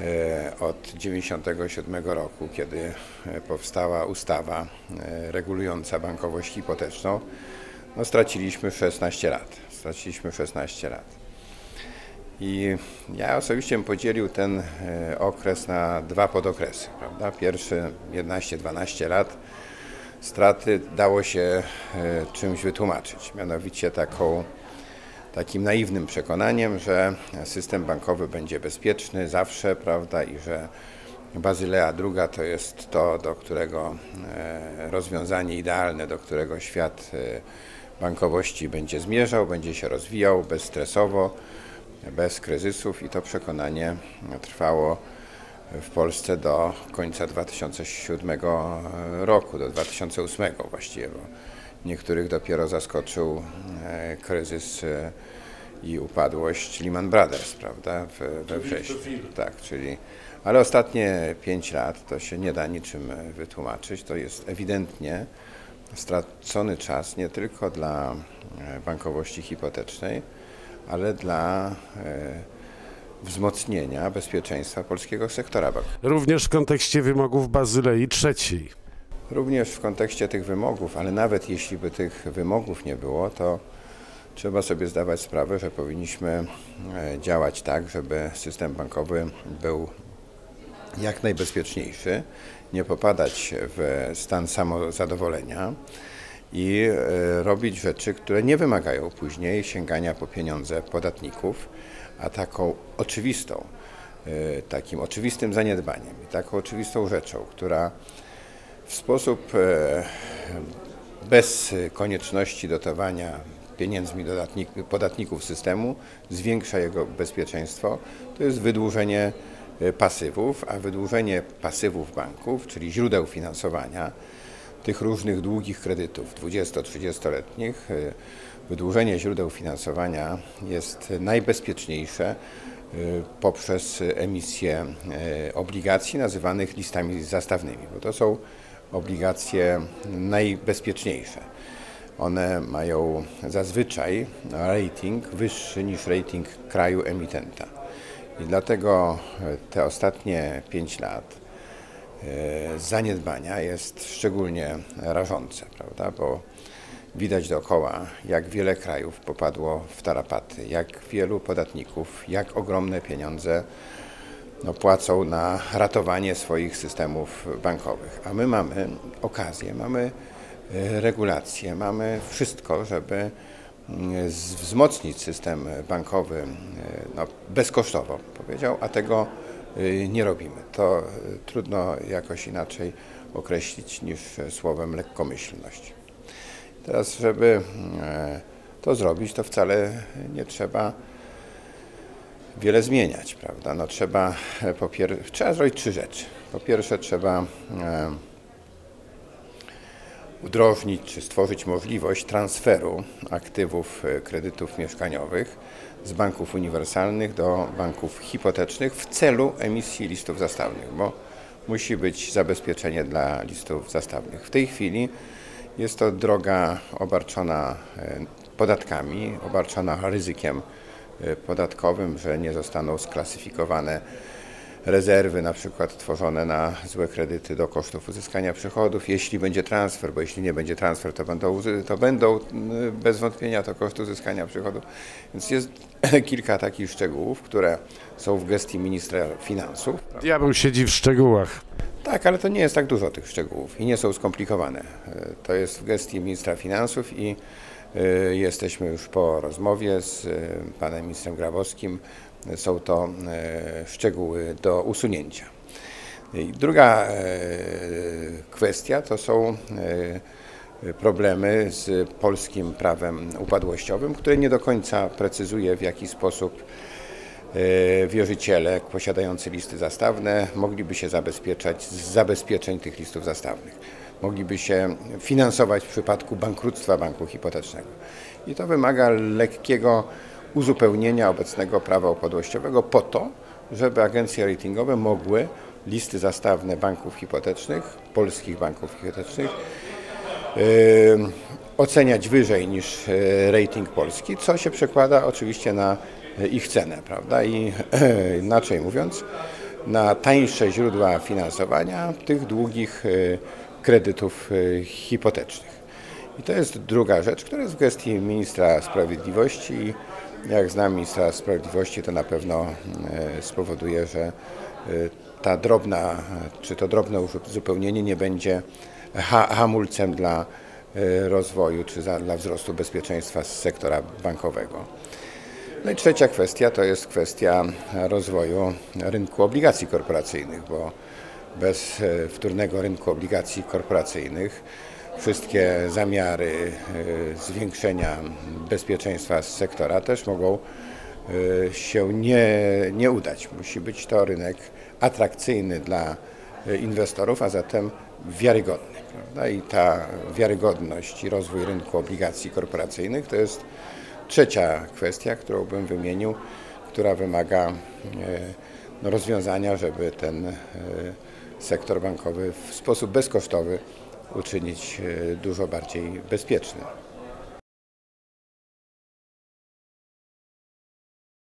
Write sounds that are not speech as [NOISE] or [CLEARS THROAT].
e, od 1997 roku, kiedy e, powstała ustawa e, regulująca bankowość hipoteczną, no straciliśmy 16 lat. Straciliśmy 16 lat. I ja osobiście bym podzielił ten okres na dwa podokresy. Prawda? Pierwszy 11-12 lat straty dało się czymś wytłumaczyć, mianowicie taką takim naiwnym przekonaniem, że system bankowy będzie bezpieczny zawsze, prawda, i że Bazylea II to jest to, do którego e, rozwiązanie idealne, do którego świat e, bankowości będzie zmierzał, będzie się rozwijał bezstresowo, bez kryzysów i to przekonanie trwało w Polsce do końca 2007 roku, do 2008 właściwie, niektórych dopiero zaskoczył e, kryzys e, i upadłość Lehman Brothers, prawda, we wrześniu. Tak, czyli, ale ostatnie pięć lat to się nie da niczym e, wytłumaczyć. To jest ewidentnie stracony czas nie tylko dla bankowości hipotecznej, ale dla wzmocnienia bezpieczeństwa polskiego sektora bankowego. Również w kontekście wymogów Bazylei III. Również w kontekście tych wymogów, ale nawet jeśli by tych wymogów nie było, to trzeba sobie zdawać sprawę, że powinniśmy e, działać tak, żeby system bankowy był jak najbezpieczniejszy, nie popadać w stan samozadowolenia i e, robić rzeczy, które nie wymagają później sięgania po pieniądze podatników, a taką oczywistą, e, takim oczywistym zaniedbaniem taką oczywistą rzeczą, która w sposób e, bez konieczności dotowania pieniędzmi podatników systemu zwiększa jego bezpieczeństwo. To jest wydłużenie e, pasywów, a wydłużenie pasywów banków, czyli źródeł finansowania tych różnych długich kredytów 20-30-letnich, e, wydłużenie źródeł finansowania jest najbezpieczniejsze poprzez emisję obligacji nazywanych listami zastawnymi, bo to są obligacje najbezpieczniejsze. One mają zazwyczaj rating wyższy niż rating kraju emitenta. I dlatego te ostatnie 5 lat e, zaniedbania jest szczególnie rażące, prawda? bo widać dookoła, jak wiele krajów popadło w tarapaty, jak wielu podatników, jak ogromne pieniądze no, płacą na ratowanie swoich systemów bankowych. A my mamy okazję, mamy e, regulacje, mamy wszystko, żeby mm, wzmocnić system bankowy e, no, bezkosztowo, powiedział, a tego e, nie robimy. To trudno jakoś inaczej określić niż słowem lekkomyślność. Teraz, żeby to zrobić, to wcale nie trzeba wiele zmieniać, prawda? No trzeba, e, po pier- trzeba zrobić trzy rzeczy. Po pierwsze trzeba e, udrożnić czy stworzyć możliwość transferu aktywów e, kredytów mieszkaniowych z banków uniwersalnych do banków hipotecznych w celu emisji listów zastawnych, bo musi być zabezpieczenie dla listów zastawnych. W tej chwili jest to droga obarczona e, podatkami, obarczona ryzykiem podatkowym, że nie zostaną sklasyfikowane rezerwy na przykład tworzone na złe kredyty do kosztów uzyskania przychodów, jeśli będzie transfer, bo jeśli nie będzie transfer, to będą, to będą bez wątpienia to koszty uzyskania przychodów. Więc jest [CLEARS THROAT] kilka takich szczegółów, które są w gestii ministra finansów. Diabeł siedzi w szczegółach. Tak, ale to nie jest tak dużo tych szczegółów i nie są skomplikowane. E, to jest w gestii ministra finansów i E, jesteśmy już po rozmowie z e, panem ministrem Grabowskim. Są to e, szczegóły do usunięcia. I druga kwestia to są problemy z polskim prawem upadłościowym, które nie do końca precyzuje w jaki sposób wierzyciele posiadający listy zastawne mogliby się zabezpieczać z zabezpieczeń tych listów zastawnych mogliby się finansować w przypadku bankructwa banku hipotecznego. I to wymaga lekkiego uzupełnienia obecnego prawa upadłościowego po to, żeby agencje ratingowe mogły listy zastawne banków hipotecznych, polskich banków hipotecznych, yy, oceniać wyżej niż yy, rating polski, co się przekłada oczywiście na ich cenę, prawda? I yy, inaczej mówiąc, na tańsze źródła finansowania tych długich kredytów e, hipotecznych. I to jest druga rzecz, która jest w gestii ministra sprawiedliwości. Jak znam ministra sprawiedliwości, to na pewno e, spowoduje, że e, ta drobna, czy to drobne uzupełnienie nie będzie ha hamulcem dla rozwoju czy dla wzrostu bezpieczeństwa z sektora bankowego. No i trzecia kwestia to jest kwestia rozwoju rynku obligacji korporacyjnych, bo bez e, wtórnego rynku obligacji korporacyjnych wszystkie zamiary e, zwiększenia bezpieczeństwa z sektora też mogą e, się nie, nie udać. Musi być to rynek atrakcyjny dla inwestorów, a zatem wiarygodny. Prawda? I ta wiarygodność i rozwój rynku obligacji korporacyjnych to jest trzecia kwestia, którą bym wymienił, która wymaga rozwiązania, żeby ten e, sektor bankowy w sposób bezkosztowy uczynić e, dużo bardziej bezpiecznym.